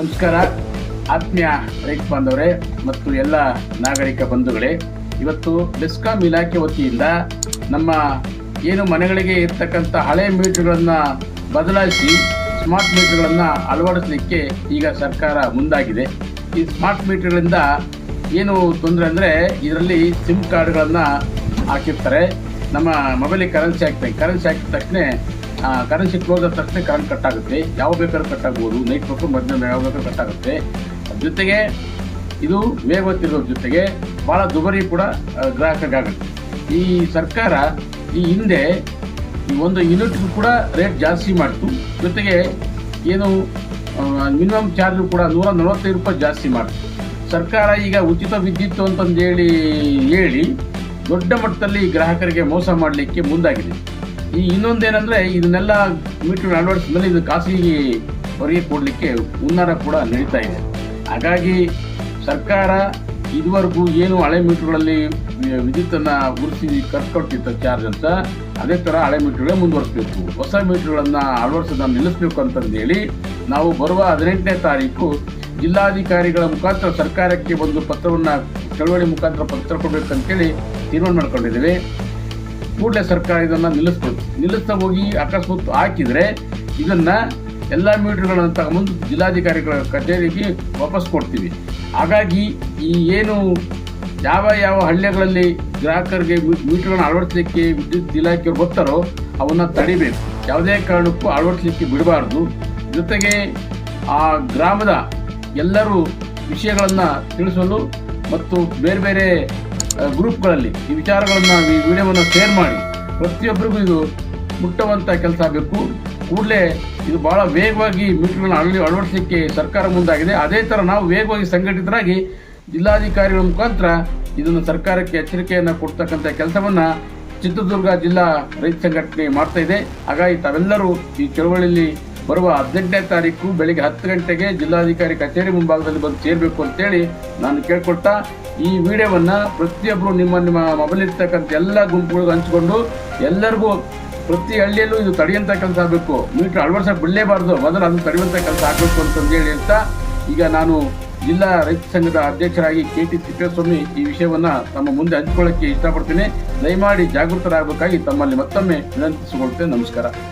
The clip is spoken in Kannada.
ನಮಸ್ಕಾರ. ಆತ್ಮೀಯ ರೈತ ಬಾಂಧವರೇ ಮತ್ತು ಎಲ್ಲ ನಾಗರಿಕ ಬಂಧುಗಳೇ, ಇವತ್ತು ಬೆಸ್ಕಾಂ ಇಲಾಖೆ ವತಿಯಿಂದ ನಮ್ಮ ಏನು ಮನೆಗಳಿಗೆ ಇರ್ತಕ್ಕಂಥ ಹಳೆ ಮೀಟರ್ಗಳನ್ನು ಬದಲಾಯಿಸಿ ಸ್ಮಾರ್ಟ್ ಮೀಟರ್ಗಳನ್ನು ಅಳವಡಿಸಲಿಕ್ಕೆ ಈಗ ಸರ್ಕಾರ ಮುಂದಾಗಿದೆ. ಈ ಸ್ಮಾರ್ಟ್ ಮೀಟರ್ಗಳಿಂದ ಏನು ತೊಂದರೆ ಅಂದರೆ ಇದರಲ್ಲಿ ಸಿಮ್ ಕಾರ್ಡ್ಗಳನ್ನು ಹಾಕಿರ್ತಾರೆ. ನಮ್ಮ ಮೊಬೈಲಿಗೆ ಕರೆನ್ಸಿ ಹಾಕ್ತೇವೆ ಕರೆನ್ಸಿ ಹಾಕಿದ ತಕ್ಷಣ ಕರೆನ್ಸಿ ಕ್ಲೋಸ್ ಆದ ತಕ್ಷಣ ಕರೆಂಟ್ ಕಟ್ ಆಗುತ್ತೆ. ಯಾವ ಬೇಕಾದ್ರೂ ಕಟ್ ಆಗ್ಬೋದು. ನೈಟ್ ಬೇಕು ಮಧ್ಯಾಹ್ನ ಯಾವ ಬೇಕಾದ್ರೂ ಕಟ್ ಆಗುತ್ತೆ. ಜೊತೆಗೆ ಇದು ವೇಗವತ್ತಿರೋದ್ರ ಜೊತೆಗೆ ಭಾಳ ದುಬಾರಿ ಕೂಡ ಗ್ರಾಹಕರಿಗಾಗುತ್ತೆ ಈ ಸರ್ಕಾರ ಈ ಹಿಂದೆ ಒಂದು ಯೂನಿಟ್ಗೂ ಕೂಡ ರೇಟ್ ಜಾಸ್ತಿ ಮಾಡಿತು. ಜೊತೆಗೆ ಏನು ಮಿನಿಮಮ್ ಚಾರ್ಜು ಕೂಡ ನೂರ ನಲವತ್ತೈದು ರೂಪಾಯಿ ಜಾಸ್ತಿ ಮಾಡಿತು. ಸರ್ಕಾರ ಈಗ ಉಚಿತ ವಿದ್ಯುತ್ ಅಂತಂದು ಹೇಳಿ ಹೇಳಿ ದೊಡ್ಡ ಮಟ್ಟದಲ್ಲಿ ಗ್ರಾಹಕರಿಗೆ ಮೋಸ ಮಾಡಲಿಕ್ಕೆ ಮುಂದಾಗಿದೆ. ಈ ಇನ್ನೊಂದೇನೆಂದರೆ ಇದನ್ನೆಲ್ಲ ಮೀಟರ್ ಅಳವಡಿಸಿದ್ಮೇಲೆ ಇದು ಖಾಸಗಿ ಹೊರಗೆ ಕೊಡಲಿಕ್ಕೆ ಹುನ್ನಾರ ಕೂಡ ನಡೀತಾ ಇದೆ. ಹಾಗಾಗಿ ಸರ್ಕಾರ ಇದುವರೆಗೂ ಏನು ಹಳೆ ಮೀಟರ್ಗಳಲ್ಲಿ ವಿದ್ಯುತ್ತನ್ನು ಗುರುತಿಸಿ ಕೊಡ್ತಿತ್ತು ಚಾರ್ಜ್ ಅಂತ ಅದೇ ಥರ ಹಳೆ ಮೀಟರ್ಗಳೇ ಮುಂದುವರಿಸಬೇಕು. ಹೊಸ ಮೀಟರ್ಗಳನ್ನು ಅಳವಡಿಸೋದನ್ನು ನಿಲ್ಲಿಸಬೇಕು ಅಂತಂದೇಳಿ ನಾವು ಬರುವ ಹದಿನೆಂಟನೇ ತಾರೀಕು ಜಿಲ್ಲಾಧಿಕಾರಿಗಳ ಮುಖಾಂತರ ಸರ್ಕಾರಕ್ಕೆ ಒಂದು ಪತ್ರವನ್ನು, ಚಳವಳಿ ಮುಖಾಂತರ ಪತ್ರ ಕೊಡಬೇಕಂತೇಳಿ ತೀರ್ಮಾನ ಮಾಡ್ಕೊಂಡಿದ್ದೇವೆ. ಕೂಡಲೇ ಸರ್ಕಾರ ಇದನ್ನು ನಿಲ್ಲಿಸ್ಬೇಕು. ನಿಲ್ಲಿಸ್ತಾ ಹೋಗಿ ಅಕಸ್ಮಾತ್ ಹಾಕಿದರೆ ಇದನ್ನು ಎಲ್ಲ ಮೀಟರ್ಗಳನ್ನು ತಗೊಂಬಂದು ಜಿಲ್ಲಾಧಿಕಾರಿಗಳ ಕಚೇರಿಗೆ ವಾಪಸ್ ಕೊಡ್ತೀವಿ. ಹಾಗಾಗಿ ಈ ಏನು ಯಾವ ಯಾವ ಹಳ್ಳಿಗಳಲ್ಲಿ ಗ್ರಾಹಕರಿಗೆ ಮೀಟರ್ಗಳನ್ನು ಅಳವಡಿಸಲಿಕ್ಕೆ ವಿದ್ಯುತ್ ಇಲಾಖೆಯವರು ಗೊತ್ತಾರೋ ಅವನ್ನ ತಡಿಬೇಕು. ಯಾವುದೇ ಕಾರಣಕ್ಕೂ ಅಳವಡಿಸಲಿಕ್ಕೆ ಬಿಡಬಾರ್ದು. ಜೊತೆಗೆ ಆ ಗ್ರಾಮದ ಎಲ್ಲರೂ ವಿಷಯಗಳನ್ನು ತಿಳಿಸಲು ಮತ್ತು ಬೇರೆ ಬೇರೆ ಗ್ರೂಪ್ಗಳಲ್ಲಿ ಈ ವಿಚಾರಗಳನ್ನು ಈ ವಿಡಿಯೋವನ್ನು ಶೇರ್ ಮಾಡಿ, ಪ್ರತಿಯೊಬ್ಬರಿಗೂ ಇದು ಮುಟ್ಟುವಂಥ ಕೆಲಸ ಆಗಬೇಕು. ಕೂಡಲೇ ಇದು ಭಾಳ ವೇಗವಾಗಿ ಮೀಟ್ರ್ಗಳನ್ನು ಅಳಿ ಅಳವಡಿಸಲಿಕ್ಕೆ ಸರ್ಕಾರ ಮುಂದಾಗಿದೆ. ಅದೇ ಥರ ನಾವು ವೇಗವಾಗಿ ಸಂಘಟಿತರಾಗಿ ಜಿಲ್ಲಾಧಿಕಾರಿಗಳ ಮುಖಾಂತರ ಇದನ್ನು ಸರ್ಕಾರಕ್ಕೆ ಎಚ್ಚರಿಕೆಯನ್ನು ಕೊಡ್ತಕ್ಕಂಥ ಕೆಲಸವನ್ನು ಚಿತ್ರದುರ್ಗ ಜಿಲ್ಲಾ ರೈತ ಸಂಘಟನೆ ಮಾಡ್ತಾ ಇದೆ. ಹಾಗಾಗಿ ತಾವೆಲ್ಲರೂ ಈ ಚಳವಳಿಯಲ್ಲಿ ಬರುವ ಹದಿನೆಂಟನೇ ತಾರೀಕು ಬೆಳಿಗ್ಗೆ ಹತ್ತು ಗಂಟೆಗೆ ಜಿಲ್ಲಾಧಿಕಾರಿ ಕಚೇರಿ ಮುಂಭಾಗದಲ್ಲಿ ಬಂದು ಸೇರಬೇಕು ಅಂತೇಳಿ ನಾನು ಕೇಳ್ಕೊಳ್ತಾ ಈ ವಿಡಿಯೋವನ್ನು ಪ್ರತಿಯೊಬ್ಬರು ನಿಮ್ಮ ನಿಮ್ಮ ಮೊಬೈಲ್ ಇರ್ತಕ್ಕಂಥ ಎಲ್ಲ ಗುಂಪುಗಳಿಗೆ ಹಂಚಿಕೊಂಡು ಎಲ್ಲರಿಗೂ ಪ್ರತಿ ಹಳ್ಳಿಯಲ್ಲೂ ಇದು ತಡೆಯುವಂಥ ಕೆಲಸ ಆಗಬೇಕು. ಮೀಟ್ರ್ ಅಳವಡಿಸಕ್ಕೆ ಬಿಡಲೇಬಾರ್ದು. ಮೊದಲು ಅದನ್ನು ತಡೆಯುವಂಥ ಕೆಲಸ ಆಗಬೇಕು ಅಂತಂದೇಳಿ ಹೇಳ್ತಾ ಈಗ ನಾನು ಜಿಲ್ಲಾ ರೈತ ಸಂಘದ ಅಧ್ಯಕ್ಷರಾಗಿ ಕೆ ಟಿ ತಿಪ್ಪೇಸ್ವಾಮಿ ಈ ವಿಷಯವನ್ನ ತಮ್ಮ ಮುಂದೆ ಹಂಚಿಕೊಳ್ಳಕ್ಕೆ ಇಷ್ಟಪಡ್ತೀನಿ. ದಯಮಾಡಿ ಜಾಗೃತರಾಗಬೇಕಾಗಿ ತಮ್ಮಲ್ಲಿ ಮತ್ತೊಮ್ಮೆ ವಿನಂತಿಸಿಕೊಳ್ತೇನೆ. ನಮಸ್ಕಾರ.